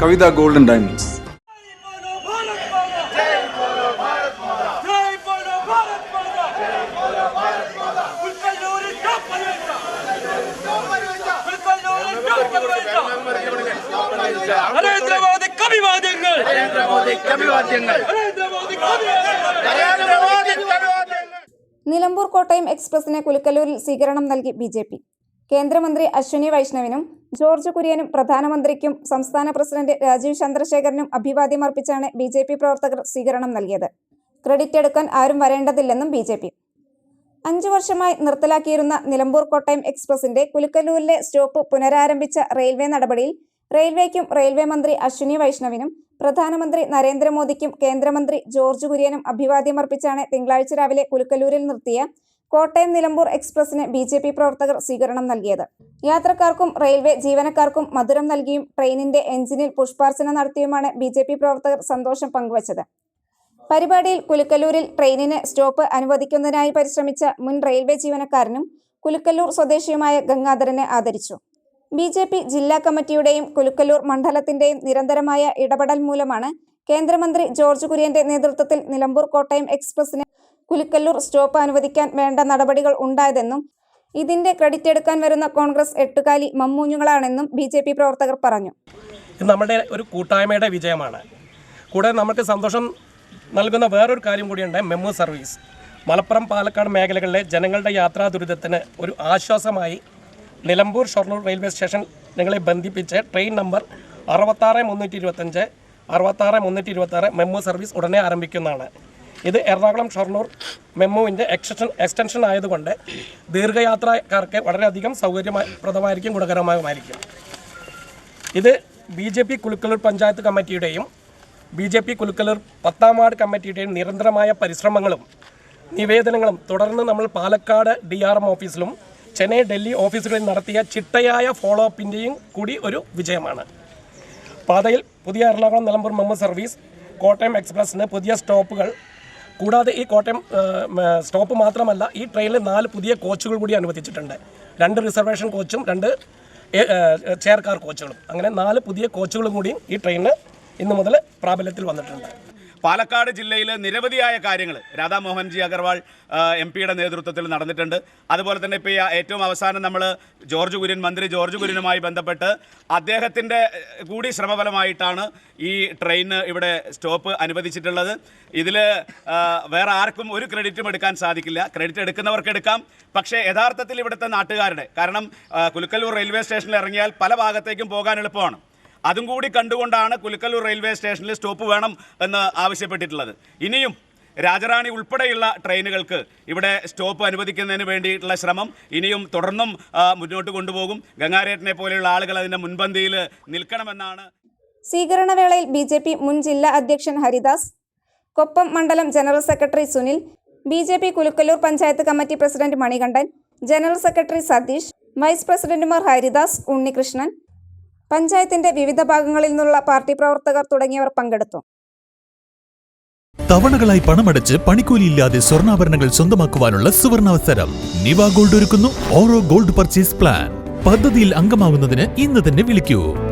Kavitha golden diamonds. Nilambur Kottayam എക്സ്പ്രസിന് കുലുക്കലൂരിൽ സ്വീകരണം നൽകി ബി ജെ പി. കേന്ദ്രമന്ത്രി അശ്വിനി വൈഷ്ണവിനും ജോർജ് കുര്യനും പ്രധാനമന്ത്രിക്കും സംസ്ഥാന പ്രസിഡന്റ് രാജീവ് ചന്ദ്രശേഖരനും അഭിവാദ്യമർപ്പിച്ചാണ് ബി ജെ പി പ്രവർത്തകർ സ്വീകരണം നൽകിയത്. ക്രെഡിറ്റ് എടുക്കാൻ ആരും വരേണ്ടതില്ലെന്നും ബി ജെ പി. അഞ്ചു വർഷമായി നിർത്തലാക്കിയിരുന്ന നിലമ്പൂർ കോട്ടയം എക്സ്പ്രസിന്റെ കുലുക്കല്ലൂരിലെ സ്റ്റോപ്പ് പുനരാരംഭിച്ച റെയിൽവേ നടപടിയിൽ റെയിൽവേക്കും റെയിൽവേ മന്ത്രി അശ്വിനി വൈഷ്ണവിനും പ്രധാനമന്ത്രി നരേന്ദ്രമോദിക്കും കേന്ദ്രമന്ത്രി ജോർജ് കുര്യനും അഭിവാദ്യമർപ്പിച്ചാണ് തിങ്കളാഴ്ച രാവിലെ കുലുക്കല്ലൂരിൽ നിർത്തിയ കോട്ടയം നിലമ്പൂർ എക്സ്പ്രസിന് ബി ജെ പി പ്രവർത്തകർ സ്വീകരണം നൽകിയത്. യാത്രക്കാർക്കും റെയിൽവേ ജീവനക്കാർക്കും മധുരം നൽകിയും ട്രെയിനിന്റെ എഞ്ചിനിൽ പുഷ്പാർച്ചന നടത്തിയുമാണ് ബി ജെ പി പ്രവർത്തകർ സന്തോഷം പങ്കുവച്ചത്. പരിപാടിയിൽ കുലുക്കല്ലൂരിൽ ട്രെയിനിന് സ്റ്റോപ്പ് അനുവദിക്കുന്നതിനായി പരിശ്രമിച്ച മുൻ റെയിൽവേ ജീവനക്കാരനും കുലുക്കല്ലൂർ സ്വദേശിയുമായ ഗംഗാധരനെ ആദരിച്ചു. ബി ജെ പി ജില്ലാ കമ്മിറ്റിയുടെയും കുലുക്കല്ലൂർ മണ്ഡലത്തിന്റെയും നിരന്തരമായ ഇടപെടൽ മൂലമാണ് കേന്ദ്രമന്ത്രി ജോർജ് കുര്യന്റെ നേതൃത്വത്തിൽ നിലമ്പൂർ കോട്ടയം എക്സ്പ്രസിന് കുലുക്കല്ലൂർ സ്റ്റോപ്പ് അനുവദിക്കാൻ വേണ്ട നടപടികൾ ഉണ്ടായതെന്നും ഇതിന്റെ ക്രെഡിറ്റ് എടുക്കാൻ വരുന്ന കോൺഗ്രസ് എട്ടുകാലി മമ്മൂഞ്ഞുകളാണെന്നും ബി ജെ പി പ്രവർത്തകർ പറഞ്ഞു. ഇത് നമ്മുടെ ഒരു കൂട്ടായ്മയുടെ വിജയമാണ്. കൂടാതെ നമുക്ക് സന്തോഷം നൽകുന്ന വേറൊരു കാര്യം കൂടിയുണ്ട് മെമ്മു സർവീസ്. മലപ്പുറം പാലക്കാട് മേഖലകളിലെ ജനങ്ങളുടെ യാത്രാ ദുരിതത്തിന് ഒരു ആശ്വാസമായി നിലമ്പൂർ ഷൊർണൂർ റെയിൽവേ സ്റ്റേഷൻ നിങ്ങളെ ബന്ധിപ്പിച്ച് ട്രെയിൻ നമ്പർ അറുപത്താറ് മുന്നൂറ്റി ഇരുപത്തഞ്ച് അറുപത്താറ് മുന്നൂറ്റി ഇരുപത്താറ് മെമ്മു സർവീസ് ഉടനെ ആരംഭിക്കുന്നതാണ്. ഇത് എറണാകുളം ഷൊർണൂർ മെമ്മോവിന്റെ എക്സ്റ്റൻഷൻ എക്സ്റ്റൻഷൻ ആയതുകൊണ്ട് ദീർഘയാത്രക്കാർക്ക് വളരെയധികം സൗകര്യപ്രദമായിരിക്കും ഗുണകരമായിരിക്കും ഇത് B J P Kulukkalur panchayat കമ്മിറ്റിയുടെയും B J P Kulukkallur പത്താം വാർഡ് കമ്മിറ്റിയുടെയും നിരന്തരമായ പരിശ്രമങ്ങളും നിവേദനങ്ങളും തുടർന്ന് നമ്മൾ പാലക്കാട് ഡി ആർ എം ഓഫീസിലും ചെന്നൈ ഡൽഹി ഓഫീസുകളിൽ നടത്തിയ ചിട്ടയായ ഫോളോ അപ്പിന്റെയും കൂടി ഒരു വിജയമാണ്. പാതയിൽ പുതിയ എറണാകുളം നിലമ്പൂർ മെമ്മു സർവീസ് കോട്ടയം എക്സ്പ്രസ്സിന് പുതിയ സ്റ്റോപ്പുകൾ കൂടാതെ ഈ കോട്ടയം സ്റ്റോപ്പ് മാത്രമല്ല ഈ ട്രെയിനിൽ നാല് പുതിയ കോച്ചുകൾ കൂടി അനുവദിച്ചിട്ടുണ്ട്. രണ്ട് റിസർവേഷൻ കോച്ചും രണ്ട് ചെയർ കാർ കോച്ചുകളും. അങ്ങനെ നാല് പുതിയ കോച്ചുകളും കൂടിയും ഈ ട്രെയിനിന് ഇന്ന് മുതൽ പ്രാബല്യത്തിൽ വന്നിട്ടുണ്ട്. പാലക്കാട് ജില്ലയിൽ നിരവധിയായ കാര്യങ്ങൾ രാധാമോഹൻജി അഗർവാൾ എം പിയുടെ നേതൃത്വത്തിൽ നടന്നിട്ടുണ്ട്. അതുപോലെ തന്നെ ഇപ്പോൾ ഏറ്റവും അവസാനം നമ്മൾ ജോർജ് കുര്യൻ മന്ത്രി ജോർജ് കുര്യനുമായി ബന്ധപ്പെട്ട് അദ്ദേഹത്തിന്റെ കൂടി ശ്രമഫലമായിട്ടാണ് ഈ ട്രെയിന് ഇവിടെ സ്റ്റോപ്പ് അനുവദിച്ചിട്ടുള്ളത്. ഇതിൽ വേറെ ആർക്കും ഒരു ക്രെഡിറ്റും എടുക്കാൻ സാധിക്കില്ല. ക്രെഡിറ്റ് എടുക്കുന്നവർക്ക് എടുക്കാം. പക്ഷേ യഥാർത്ഥത്തിൽ ഇവിടുത്തെ നാട്ടുകാരുടെ കാരണം കുലുക്കല്ലൂർ റെയിൽവേ സ്റ്റേഷനിൽ ഇറങ്ങിയാൽ പല ഭാഗത്തേക്കും പോകാൻ എളുപ്പമാണ്. അതും കൂടി കണ്ടുകൊണ്ടാണ് കുലുക്കല്ലൂർ റെയിൽവേ സ്റ്റേഷനിൽ സ്റ്റോപ്പ് വേണം എന്ന് ആവശ്യപ്പെട്ടിട്ടുള്ളത്. ഇനിയും രാജറാണി ഉൾപ്പെടെയുള്ള ട്രെയിനുകൾക്ക് ഇവിടെ സ്റ്റോപ്പ് അനുവദിക്കുന്നതിന് വേണ്ടിയിട്ടുള്ള ശ്രമം ഇനിയും തുടർന്നും മുന്നോട്ട് കൊണ്ടുപോകും. ഗംഗാരേട്ടനെ പോലെയുള്ള ആളുകൾ അതിന്റെ മുൻപന്തിയിൽ നിൽക്കണമെന്നാണ്. സ്വീകരണവേളയിൽ ബി ജെ പി മുൻ ജില്ലാ അധ്യക്ഷൻ ഹരിദാസ് കൊപ്പം മണ്ഡലം general secretary Sunil B J P Kulukkallur panchayat committee president Manikandan general secretary Satheesh vice പ്രസിഡന്റുമാർ ഹരിദാസ് ഉണ്ണികൃഷ്ണൻ പഞ്ചായത്തിന്റെ വിവിധ ഭാഗങ്ങളിൽ നിന്നുള്ള പാർട്ടി പ്രവർത്തകർ തുടങ്ങിയവർ പങ്കെടുത്തു. തവണകളായി പണമടച്ച് പണിക്കൂലിയില്ലാതെ സ്വർണാഭരണങ്ങൾ സ്വന്തമാക്കുവാനുള്ള സുവർണാവസരം. നിവ ഗോൾഡ് ഒരുക്കുന്നു. ഓരോ ഗോൾഡ് പർച്ചേസ് പ്ലാൻ. പദ്ധതിയിൽ അംഗമാവുന്നതിന് ഇന്ന് തന്നെ വിളിക്കൂ.